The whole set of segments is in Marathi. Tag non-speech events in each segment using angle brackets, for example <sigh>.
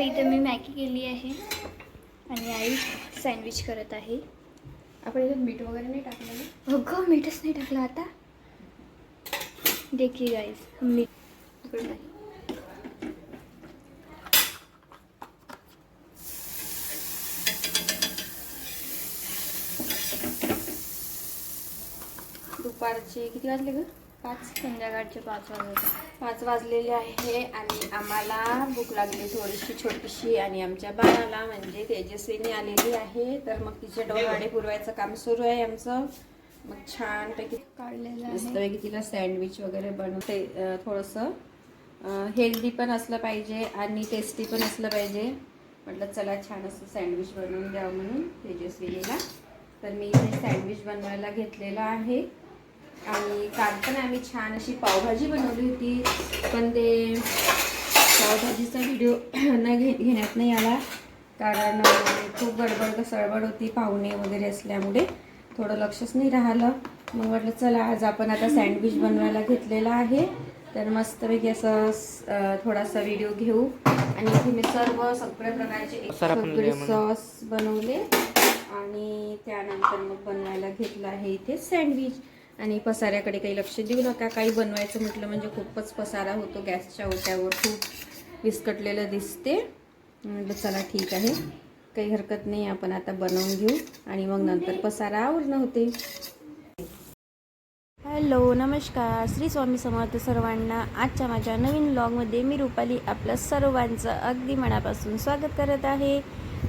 तर इथे मी मॅगी केली आहे आणि आई सँडविच करत आहे. आपण याच्यात मीठ वगैरे नाही टाकलं ना? हो गं मीठच नाही टाकलं आता. देखील गाईस मीठ नाही. दुपारचे किती वाजले ग? पाच संध्याकाळचे पाच वाजता पाच वाजलेले आहे आणि आम्हाला भूक लागली थोडीशी छोटीशी आणि आमच्या बाळाला म्हणजे तेजस्वीनी आलेली आहे. तर मग तिचे डोहाडे पुरवायचं काम सुरू आहे आमचं. मग छानपैकी काढलेलं आहे. मस्तपैकी तिला सँडविच वगैरे बनवते थोडंसं हेल्दी पण असलं पाहिजे आणि टेस्टी पण असलं पाहिजे. म्हटलं चला छान असं सँडविच बनवून द्यावं म्हणून तेजस्विनीला. तर मी इथे सँडविच बनवायला घेतलेलं आहे. आणि काल पण आम्ही छान अशी पावभाजी बनवली होती पण ते पावभाजीचा व्हिडिओ <clears throat> न घे घेण्यात नाही आला. कारण खूप गडबड सळबड होती पाहुणे वगैरे असल्यामुळे. थोडं लक्षच नाही राहिलं. मग म्हटलं चला आज आपण आता सँडविच बनवायला घेतलेला आहे. तर मस्तपैकी असं थोडासा व्हिडिओ घेऊ. आणि इथे मी सर्व सगळ्या प्रकारचे सगळे सॉस बनवले. आणि त्यानंतर मग बनवायला घेतलं आहे इथे सँडविच आणि पसाऱ्याकडे काही लक्ष देऊ नका. काही बनवायचं म्हटलं म्हणजे खूपच पसारा होतो गॅसच्या ओट्यावर. खूप विस्कटलेलं दिसते. चला ठीक आहे. काही हरकत नाही आपण आता बनवून घेऊ. आणि मग नंतर पसारा आवरणं होते. हॅलो नमस्कार. श्री स्वामी समर्थ सर्वांना आजच्या माझ्या नवीन ब्लॉगमध्ये मी रुपाली आपल्या सर्वांचं अगदी मनापासून स्वागत करत आहे.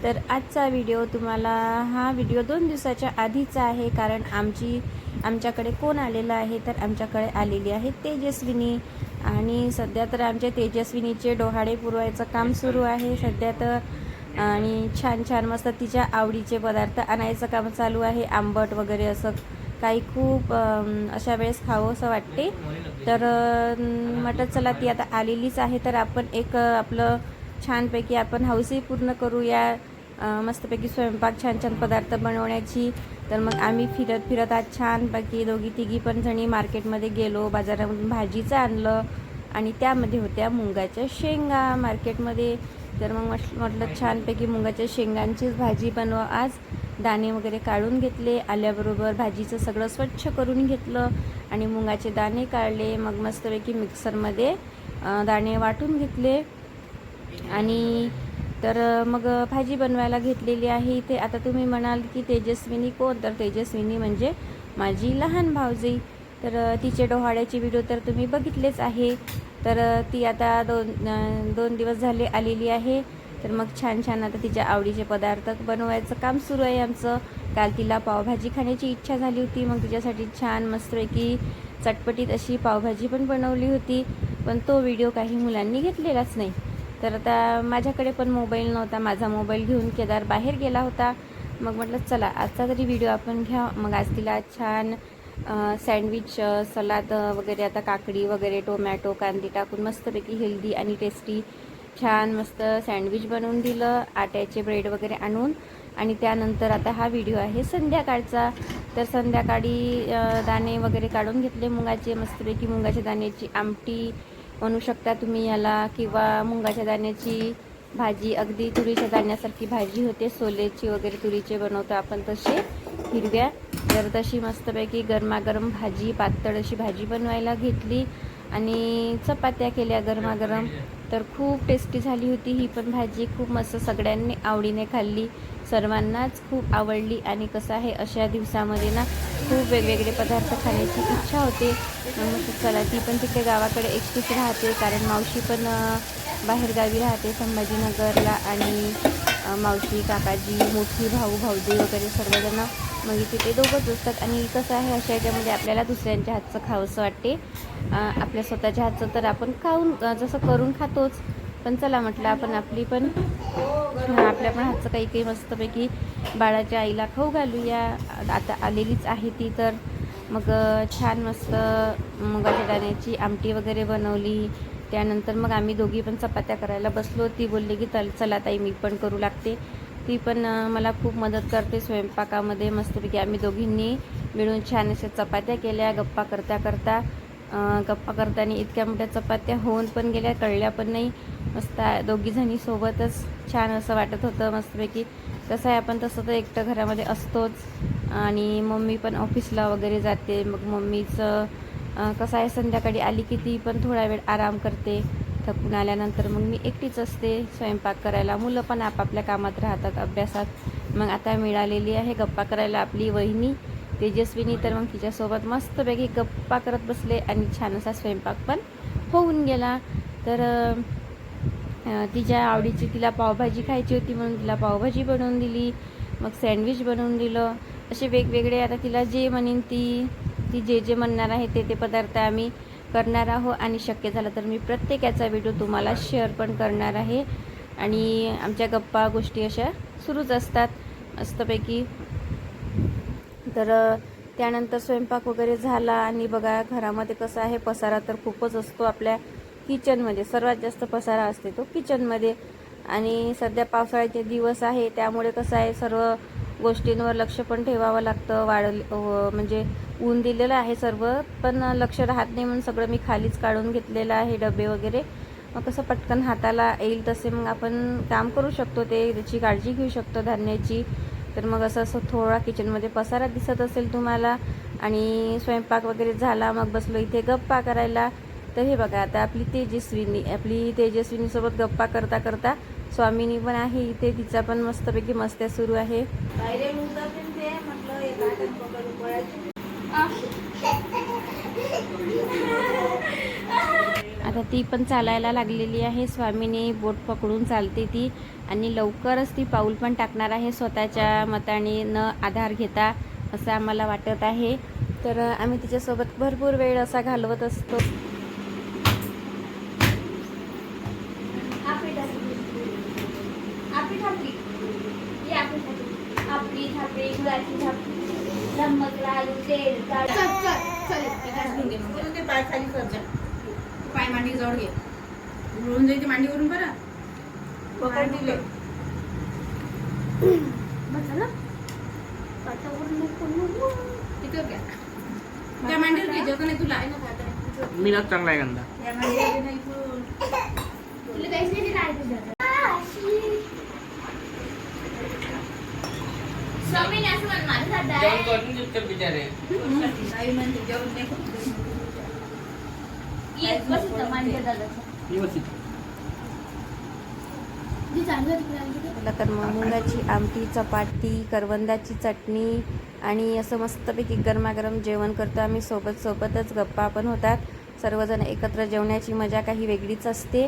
तर आजचा व्हिडिओ तुम्हाला हा व्हिडिओ दोन दिवसाच्या आधीचा आहे कारण आमची आमच्याकडे कोण आलेलं आहे तर आमच्याकडे आलेली आहे तेजस्विनी. आणि सध्या तर आमच्या तेजस्विनीचे डोहाडे पुरवायचं काम सुरू आहे. सध्या तर आणि छान छान मस्त तिच्या आवडीचे पदार्थ आणायचं काम चालू आहे. आंबट वगैरे असं काही खूप अशा वेळेस खावं असं वाटते. तर म्हटत म्हटलं चला ती आता आलेलीच आहे. तर आपण एक आपलं छानपैकी आपण हौसही पूर्ण करूया. मस्तपैकी स्वयंपाक छान छान पदार्थ बनवण्याची. तर मग आम्ही फिरत फिरत आज छानपैकी दोघी तिघी पण जणी मार्केटमध्ये गेलो. बाजारामधून भाजीचं आणलं आणि त्यामध्ये होत्या मुंगाच्या शेंगा मार्केटमध्ये. तर मग म्हटलं छानपैकी मुगाच्या शेंगांचीच भाजी बनवा. आज दाणे वगैरे काढून घेतले. आल्याबरोबर भाजीचं सगळं स्वच्छ करून घेतलं आणि मुगाचे दाणे काढले. मग मस्तपैकी मिक्सरमध्ये दाणे वाटून घेतले. आणि तर मग भाजी बनवायला घेतलेली आहे इथे. आता तुम्ही म्हणाल की तेजस्विनी कोण? तर तेजस्विनी म्हणजे माझी लहान भावजी तर तिचे डोहाळ्याचे व्हिडिओ तर तुम्ही बघितलेच आहे. तर ती आता दोन दोन दिवस झाले आलेली आहे. तर मग छान छान आता तिच्या आवडीचे पदार्थ बनवायचं काम सुरू आहे आमचं. काल तिला पावभाजी खाण्याची इच्छा झाली होती. मग तिच्यासाठी छान मस्तपैकी चटपटीत अशी पावभाजी पण बनवली होती. पण तो व्हिडिओ काही मुलांनी घेतलेलाच नाही. तर आता माझ्याकडे पण मोबाईल नव्हता. माझा मोबाईल घेऊन केदार बाहेर गेला होता. मग म्हटलं चला आजचा तरी व्हिडिओ आपण घ्या. मग आज तिला छान सँडविच सलाद वगैरे आता काकडी वगैरे टोमॅटो कांदी टाकून मस्तपैकी हेल्दी आणि टेस्टी छान मस्त सँडविच बनवून दिलं आट्याचे ब्रेड वगैरे आणून. आणि त्यानंतर आता हा व्हिडिओ आहे संध्याकाळचा. तर संध्याकाळी दाणे वगैरे काढून घेतले मुगाचे मस्तपैकी मुगाच्या दाण्याची आमटी बनवू शकता तुम्ही याला. किंवा मुंगाच्या दाण्याची भाजी अगदी तुरीच्या दाण्यासारखी भाजी होते. सोलेची वगैरे तुरीचे बनवतो आपण तसे. हिरव्या तर तशी मस्तपैकी गरमागरम भाजी पातळ अशी भाजी बनवायला घेतली. आणि चपात्या केल्या गरमागरम. तर खूप टेस्टी झाली होती ही पण भाजी. खूप मस्त सगळ्यांनी आवडीने खाल्ली. सर्वांनाच खूप आवडली आणि कसं आहे अशा दिवसामध्ये ना खूप वेगवेगळे पदार्थ खाण्याची इच्छा होते. मग चला ती पण तिथे गावाकडे एकटीच राहते कारण मावशी पण बाहेरगावी राहते संभाजीनगरला आणि मावशी काकाजी मोठी भाऊ भाऊजी वगैरे सर्वजण मग तिथे दोघंच असतात. आणि कसं आहे अशा याच्यामध्ये आपल्याला दुसऱ्यांच्या हातचं खावंसं वाटते. आपल्या स्वतःच्या हातचं तर आपण खाऊन जसं करून खातोच. पण चला म्हटलं आपण आपली पण आपल्या पण हातचं काही काही मस्तपैकी बाळाच्या आईला खाऊ घालूया. आता आलेलीच आहे ती तर. मग छान मस्त मुगाच्या दाण्याची आमटी वगैरे बनवली. त्यानंतर मग आम्ही दोघी पण चपात्या करायला बसलो. ती बोलली की चल चला ताई मी पण करू लागते. ती पण मला खूप मदत करते स्वयंपाकामध्ये. मस्तपैकी आम्ही दोघींनी मिळून छान अशा चपात्या केल्या. गप्पा करता करता गप्पा करताना इतक्या मोठ्या चपात्या होऊन पण गेल्या कळल्या पण नाही. मस्त दोघीजणी सोबतच छान असं वाटत होतं मस्तपैकी. कसं आहे आपण तसं तर एकटं घरामध्ये असतोच. आणि मम्मी पण ऑफिसला वगैरे जाते. मग मम्मीचं कसं आहे संध्याकाळी आली की ती पण थोडा वेळ आराम करते. थकून आल्यानंतर मग मी एकटीच असते स्वयंपाक करायला. मुलं पण आपापल्या कामात राहतात अभ्यासात. मग आता मिळालेली आहे गप्पा करायला आपली वहिनी तेजस्विनी. तर मग तिच्यासोबत मस्तपैकी गप्पा करत बसले आणि छान असा स्वयंपाक पण होऊन गेला. तर तिच्या आवडीची तिला पावभाजी खायची होती म्हणून तिला पावभाजी बनवून दिली. मग सँडविच बनवून दिलं. असे वेगवेगळे आता तिला जे म्हणेन ती ती जे जे म्हणणार आहे ते ते पदार्थ आम्ही करणार आहोत आणि शक्य झालं तर मी प्रत्येकाचा व्हिडिओ तुम्हाला शेअर पण करणार आहे. आणि आमच्या गप्पा गोष्टी अशा सुरूच असतात मस्तपैकी. तर त्यानंतर स्वयंपाक वगैरे झाला आणि बघा घरामध्ये कसं आहे पसारा तर खूपच असतो आपल्या किचनमध्ये सर्वात जास्त पसारा असते तो किचनमध्ये आणि सध्या पावसाळ्याचे दिवस आहे त्यामुळे कसं आहे सर्व गोष्टींवर लक्ष पण ठेवावं लागतं. वाढ म्हणजे ऊन दिलेलं आहे सर्व पण लक्ष राहत नाही म्हणून सगळं मी खालीच काढून घेतलेलं आहे डबे वगैरे. मग कसं पटकन हाताला येईल तसे मग आपण काम करू शकतो ते त्याची काळजी घेऊ शकतो धान्याची. तर मग असं असं थोडा किचनमध्ये पसारा दिसत असेल तुम्हाला आणि स्वयंपाक वगैरे झाला मग बसलो इथे गप्पा करायला. तर हे बघा आता आपली तेजस्विनी आपली तेजस्विनीसोबत गप्पा करता करता स्वामिनी पण आहे इथे तिचा पण मस्तपैकी मस्त्या सुरू आहे. आता ती पण चालायला लागलेली आहे. स्वामीने बोट पकडून चालते ती आणि लवकरच ती पाऊल पण टाकणार आहे स्वतःच्या मताने न आधार घेता असं आम्हाला वाटत आहे. तर आम्ही तिच्यासोबत भरपूर वेळ असा घालवत असतो आपली टाकली आपली थापली ही आपली आपली थापली गुळाची धम्मक लालू तेल काढा चल चल चल. वरून ते पाय खाली कर जा पाय मांडी जवळ घे. उडून जाईल ते मांडीवरून बरं. पकड दिले बसा ना पाटावरून नको नको. तिथं घ्या. त्या मांडीवर घे जग नाही तुला ना मीनाच चांगला आहे या मांडीवर नाही. तुला काहीच नाही दिलं आहे तुझ्याकडे. स्वामीने असं म्हण माझं झाड जेवण आहे. करून चुपचाप बिचारे आई म्हणते जेवण नाही खात. ये, बस इथं मांडीवर दादाचं. व्यवस्थित जी चांगलं तिकडे आली तर मग मुंगाची आमटी चपाती करवंदाची चटणी आणि असं मस्तपैकी गरमागरम जेवण करतो. आम्ही सोबत सोबतच गप्पा पण होतात. सर्वजण एकत्र जेवण्याची मजा काही वेगळीच असते.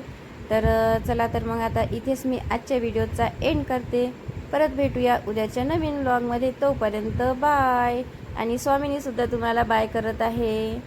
तर चला तर मग आता इथेच मी आजच्या व्हिडिओचा एंड करते. परत भेटूया उद्याच्या नवीन व्लॉगमध्ये तोपर्यंत बाय आणि स्वामीनी सुद्धा तुम्हाला बाय करत आहे.